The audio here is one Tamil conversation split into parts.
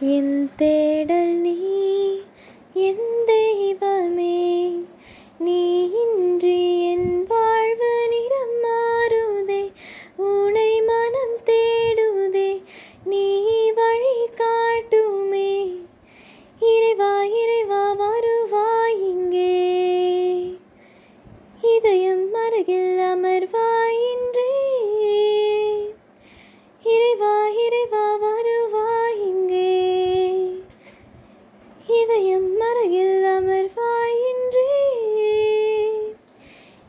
என் தேடல் நீ என் தெய்வமே நீ இன்றி என்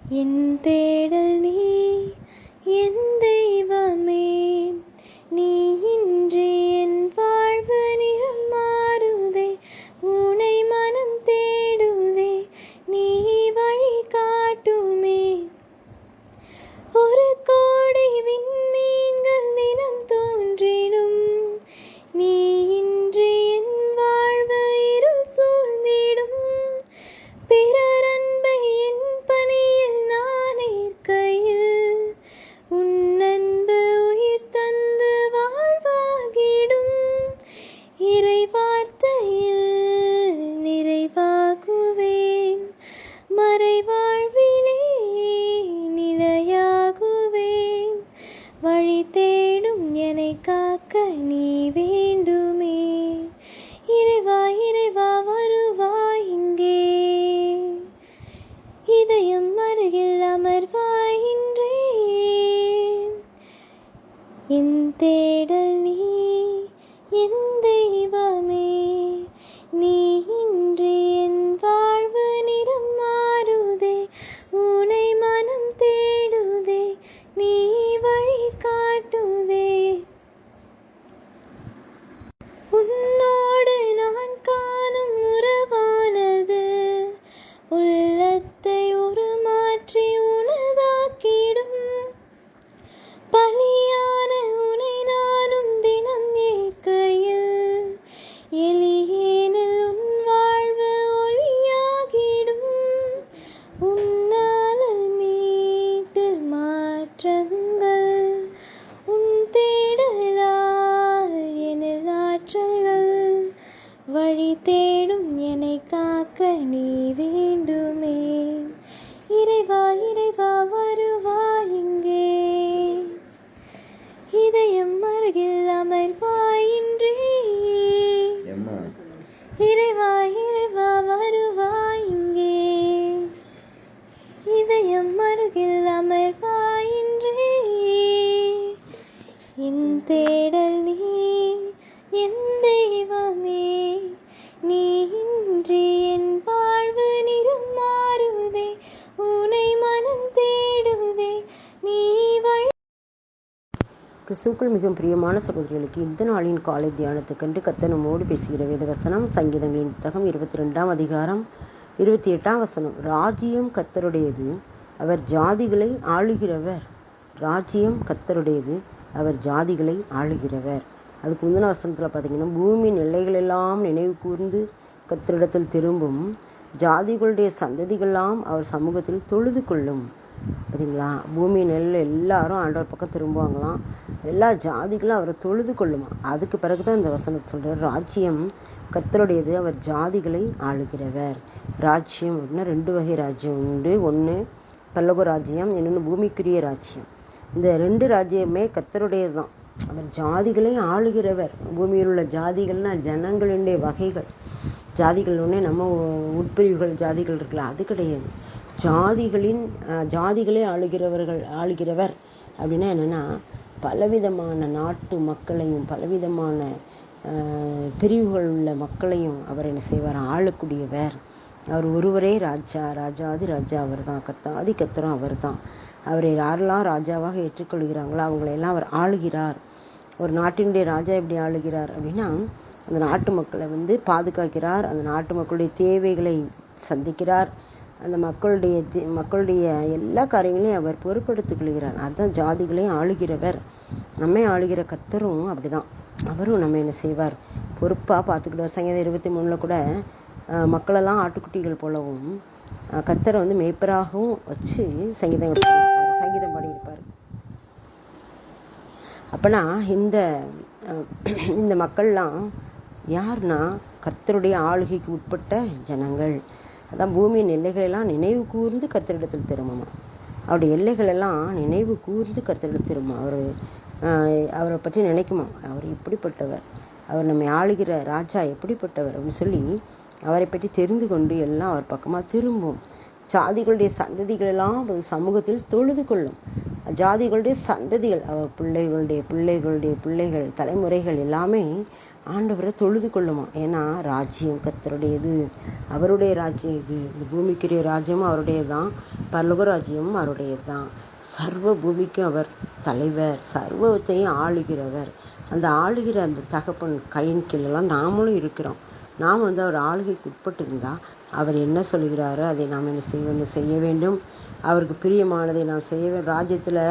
என் காக்க நீ வேண்டுமே. இறைவா இறைவா வருவா இங்கே. இதயம் அருகில் அமர்வாயின்றே என் தேடல் நீ தேடல் நீ என் தெய்வமே. நீ இன்றி என் வாழ்வு நிறம் மாறுதே உனை மனம் தேடுதே. நீ வழி கிறிஸ்துக்கள் மிகவும் பிரியமான சகோதரிகளுக்கு இந்த நாளின் காலை தியானத்தை கண்டு பேசுகிற வேதவசனம் சங்கீதங்களின் புத்தகம் இருபத்தி ரெண்டாம் அதிகாரம் இருபத்தி எட்டாம் வசனம். ராஜ்யம் கத்தருடையது. அவர் ஜாதிகளை ஆளுகிறவர். ராஜ்யம் கத்தருடையது. அவர் ஜாதிகளை ஆளுகிறவர். அதுக்கு முந்தின வசனத்தில் பார்த்தீங்கன்னா பூமியின் எல்லைகளெல்லாம் நினைவு கூர்ந்து கத்தரிடத்தில் திரும்பும் ஜாதிகளுடைய சந்ததிகள்லாம் அவர் சமூகத்தில் தொழுது கொள்ளும். பார்த்தீங்களா பூமி நெல் எல்லாரும் ஆண்டவர் பக்கம் திரும்புவாங்களாம். எல்லா ஜாதிகளும் அவரை தொழுது கொள்ளுமா? அதுக்கு பிறகு தான் இந்த வசனத்தை சொல்கிறார் ராஜ்யம் கத்தருடையது அவர் ஜாதிகளை ஆளுகிறவர். ராஜ்யம் அப்படின்னா ரெண்டு வகை ராஜ்யம் உண்டு. ஒன்று பல்லவ ராஜ்யம் இன்னொன்று பூமிக்குரிய ராஜ்யம். இந்த ரெண்டு ராஜ்யமே கத்தருடையது தான் அவர் ஜாதிகளையும் ஆளுகிறவர். பூமியில் உள்ள ஜாதிகள்னா ஜனங்களுடைய வகைகள். ஜாதிகள் ஒன்றே நம்ம உட்பிரிவுகள் ஜாதிகள் இருக்குல்ல அது கிடையாது. ஜாதிகளின் ஜாதிகளே ஆளுகிறவர்கள் ஆளுகிறவர் அப்படின்னா என்னென்னா பலவிதமான நாட்டு மக்களையும் பலவிதமான பிரிவுகள் உள்ள மக்களையும் அவர் என்ன செய்வார்? ஆளக்கூடியவர். அவர் ஒருவரே ராஜா ராஜாதி ராஜா அவர் தான் கத்தாதி கத்தரும் அவர் தான் அவரை யாரெல்லாம் ராஜாவாக ஏற்றுக்கொள்கிறாங்களோ அவங்களையெல்லாம் அவர் ஆளுகிறார். ஒரு நாட்டினுடைய ராஜா எப்படி ஆளுகிறார் அப்படின்னா அந்த நாட்டு மக்களை வந்து பாதுகாக்கிறார். அந்த நாட்டு மக்களுடைய தேவைகளை சந்திக்கிறார். அந்த மக்களுடைய தே- மக்களுடைய எல்லா காரியங்களையும் அவர் பொறுப்படுத்திக் கொள்கிறார். அதுதான் ஜாதிகளையும் ஆளுகிறவர். நம்மை ஆளுகிற கத்தரும் அப்படிதான். அவரும் நம்ம என்ன செய்வார்? பொறுப்பாக பார்த்துக்கிடுவார். சங்கீதம் இருபத்தி மூணில் கூட மக்களெல்லாம் ஆட்டுக்குட்டிகள் போலவும் கத்தரை வந்து மேய்ப்பராகவும் வச்சு சங்கீதம் பாடியிருப்பார், சங்கீதம் பாடியிருப்பார். அப்போனா இந்த இந்த மக்கள்லாம் யாருன்னா கர்த்தருடைய ஆளுகைக்கு உட்பட்ட ஜனங்கள். அதான் பூமியின் எல்லைகளெல்லாம் நினைவு கூர்ந்து கர்த்தரிடத்தில் திரும்புமா. அவருடைய எல்லைகளெல்லாம் நினைவு கூர்ந்து கர்த்தரிடத்தில் திரும்பும். அவர் அவரை பற்றி நினைக்குமா. அவர் இப்படிப்பட்டவர். அவர் நம்மை ஆளுகிற ராஜா எப்படிப்பட்டவர் அப்படின்னு சொல்லி அவரை பற்றி தெரிந்து கொண்டு எல்லாம் அவர் பக்கமாக திரும்பும். ஜாதிகளுடைய சந்ததிகள் எல்லாம் அவர் சமூகத்தில் தொழுது கொள்ளும். ஜாதிகளுடைய சந்ததிகள் அவர் பிள்ளைகளுடைய பிள்ளைகளுடைய பிள்ளைகள் தலைமுறைகள் எல்லாமே ஆண்டவரை தொழுது கொள்ளுமா? ஏன்னா ராஜ்யம் கத்தருடையது. அவருடைய ராஜ்யம் இது. இந்த பூமிக்குரிய ராஜ்யமும் அவருடையது தான் பல்லவ ராஜ்யமும் அவருடையது தான் சர்வ பூமிக்கும் அவர் தலைவர். சர்வத்தையும் ஆளுகிறவர். அந்த ஆளுகிற அந்த தகப்பன் கையின் கீழெல்லாம் நாமளும் இருக்கிறோம். நாம் வந்து அவர் ஆளுகைக்கு உட்பட்டு இருந்தால் அவர் என்ன சொல்கிறாரோ அதை நாம் என்ன செய்ய வேண்டும் செய்ய வேண்டும். அவருக்கு பிரியமானதை நாம் செய்ய வேண்டும். ராஜ்யத்தில்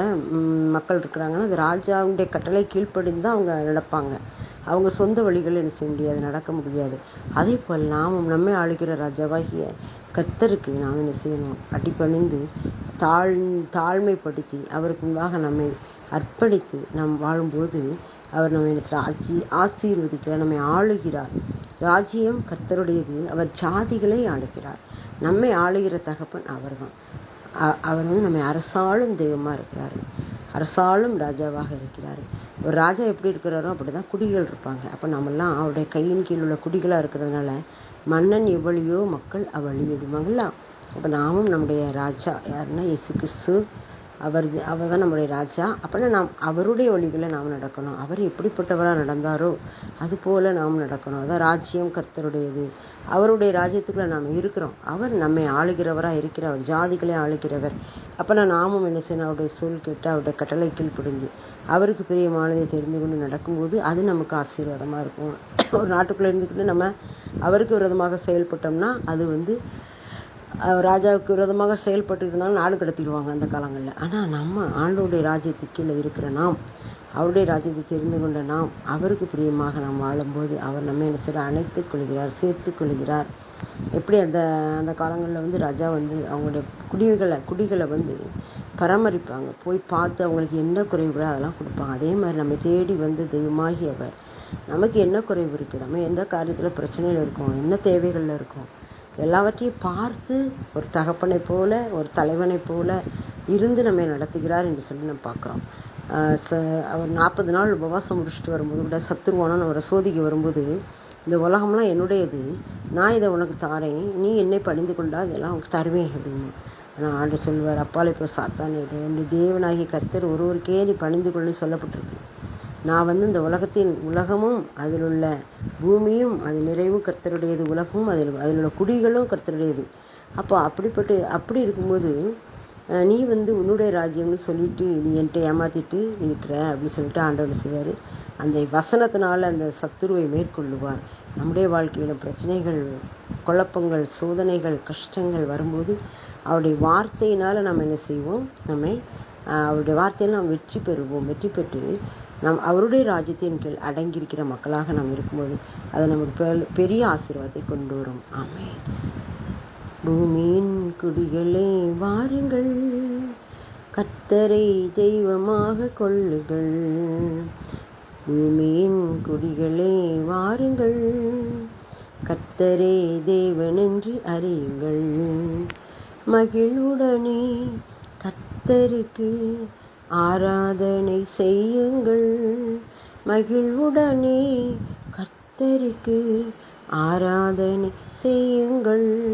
மக்கள் இருக்கிறாங்கன்னா அது ராஜாவுடைய கட்டளை கீழ்ப்படிந்து தான் அவங்க நடப்பாங்க. அவங்க சொந்த வழிகள் என்ன செய்ய முடியாது நடக்க முடியாது. அதே போல் நாமும் நம்மை ஆளுகிற ராஜாவாகிய கர்த்தருக்கு நாம் என்ன செய்யணும்? அடிப்பணிந்து தாழ் தாழ்மைப்படுத்தி அவருக்கு முன்பாக நம்மை அர்ப்பணித்து நாம் வாழும்போது அவர் நம்மை ஆட்சி ஆசீர்வதிக்கிறார் நம்மை ஆளுகிறார். ராஜ்யம் கர்த்தருடையது. அவர் ஜாதிகளை ஆளுகிறார். நம்மை ஆளுகிற தகப்பன் அவர்தான். தான் அவர் வந்து நம்மை அரசாளும் தெய்வமாக இருக்கிறார். அரசாளும் ராஜாவாக இருக்கிறார். ஒரு ராஜா எப்படி இருக்கிறாரோ அப்படி தான் குடிகள் இருப்பாங்க. அப்போ நம்மெல்லாம் அவருடைய கையின் கீழ் உள்ள குடிகளாக இருக்கிறதுனால மன்னன் எவ்வளியோ மக்கள் அவ்வழி அப்போ நாமும் நம்முடைய ராஜா யாருன்னா இயேசு கிறிஸ்து. அவர் அவர் தான் நம்முடைய ராஜா. அப்படின்னா நாம் அவருடைய வழிகளை நாம் நடக்கணும். அவர் எப்படிப்பட்டவராக நடந்தாரோ அது போல் நாம் நடக்கணும். அதான் ராஜ்யம் கர்த்தருடையது. அவருடைய ராஜ்யத்துக்குள்ளே நாம் இருக்கிறோம். அவர் நம்மை ஆளுகிறவராக இருக்கிறவர் ஜாதிகளை ஆளுகிறவர். அப்போனா நாமும் என்ன செய்யணும்? அவருடைய சொல் கேட்டு அவருடைய கட்டளை கீழ்ப்படிஞ்சு அவருக்கு பிரியமானதை தெரிந்து கொண்டு நடக்கும்போது அது நமக்கு ஆசீர்வாதமாக இருக்கும். ஒரு நாட்டுக்குள்ளே இருந்துக்கிட்டு நம்ம அவருக்கு விரோதமாக செயல்பட்டோம்னா அது வந்து ராஜாவுக்கு விரோதமாக செயல்பட்டு இருந்தாலும் நாடு கடத்திடுவாங்க அந்த காலங்களில். ஆனால் நம்ம ஆண்டோடைய ராஜ்யத்துக்கு கீழே இருக்கிற நாம் அவருடைய ராஜ்யத்தை தெரிந்து கொண்ட நாம் அவருக்கு பிரியமாக நாம் வாழும்போது அவர் நம்ம என்ன செய்ய அணைத்துக் கொள்கிறார் சேர்த்துக் கொள்கிறார். எப்படி அந்த அந்த காலங்களில் வந்து ராஜா வந்து அவங்களுடைய குடிகளை குடிகளை வந்து பராமரிப்பாங்க. போய் பார்த்து அவங்களுக்கு என்ன குறைவுகளோ அதெல்லாம் கொடுப்பாங்க. அதே மாதிரி நம்ம தேடி வந்து தெய்வமாகி அவர் நமக்கு என்ன குறைவு இருக்குது நம்ம எந்த காரியத்தில் பிரச்சனையில் இருக்கோம்? என்ன தேவைகளில் இருக்கோம்? எல்லாவற்றையும் பார்த்து ஒரு தகப்பனை போல ஒரு தலைவனை போல இருந்து நம்மை நடத்துகிறார் என்று சொல்லி நம்ம பார்க்குறோம். ச அவர் நாற்பது நாள் உபவாசம் முடிச்சுட்டு வரும்போது விட சத்துருவானு அவரை சோதிக்க வரும்போது இந்த உலகம்லாம் என்னுடையது நான் இதை உனக்கு தாரேன் நீ என்னை பணிந்து கொண்டா இதெல்லாம் உனக்கு தருவேன் அப்படின்னு. ஆனால் ஆண்டு சொல்வார் அப்பால் இப்போ சாத்தான் நீ கத்தர் ஒரு ஒருவருக்கே நீ பணிந்து கொள்ளு சொல்லப்பட்டிருக்கு. நான் வந்து இந்த உலகத்தின் உலகமும் அதில் உள்ள பூமியும் அது நிறைவும் கர்த்தருடையது உலகமும் அதில் அதில் உள்ள குடிகளும் கர்த்தருடையது. அப்போ அப்படிப்பட்டு அப்படி இருக்கும்போது நீ வந்து உன்னுடைய ராஜ்யம்னு சொல்லிட்டு நீ என்கிட்ட ஏமாத்திட்டு இருக்கிற அப்படின்னு சொல்லிட்டு ஆண்டவர் செய்வார். அந்த வசனத்தினால் அந்த சத்துருவை மேற்கொள்ளுவார். நம்முடைய வாழ்க்கையில் பிரச்சனைகள் குழப்பங்கள் சோதனைகள் கஷ்டங்கள் வரும்போது அவருடைய வார்த்தையினால் நம்ம என்ன செய்வோம்? நம்மை அவருடைய வார்த்தையில் நாம் வெற்றி பெறுவோம். வெற்றி பெற்று நாம் அவருடைய ராஜ்யத்தின் கீழ் அடங்கியிருக்கிற மக்களாக நாம் இருக்கும்போது அது நமக்கு பெரிய ஆசீர்வாதத்தை கொண்டு வரும். ஆமே பூமியின் குடிகளே வாருங்கள். கத்தரை தெய்வமாக கொள்ளுங்கள். பூமியின் குடிகளே வாருங்கள். கத்தரே தேவன் என்று அறியுங்கள். மகிழ்வுடனே கத்தருக்கு ஆராதனை செய்யுங்கள். மகிழ்வுடனே கர்த்தருக்கு ஆராதனை செய்யுங்கள்.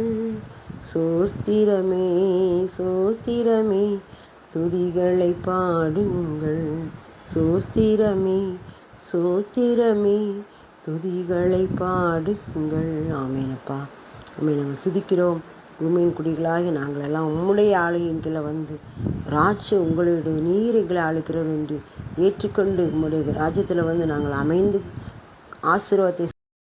சோஸ்திரமே சோஸ்திரமே துதிகளை பாடுங்கள். சோஸ்திரமே சோஸ்திரமே துதிகளை பாடுங்கள். ஆமேனப்பா. ஆமே நாங்கள் துதிக்கிறோம். பூமியின் குடிகளாகி நாங்கள் எல்லாம் உம்முடைய ஆளுகையின் கீழே வந்து ராஜ உங்களுடைய நீரைகளை எங்களை என்று ஏற்றுக்கொண்டு உம்முடைய ராஜ்யத்தில் வந்து நாங்கள் அமைந்து ஆசீர்வாதத்தை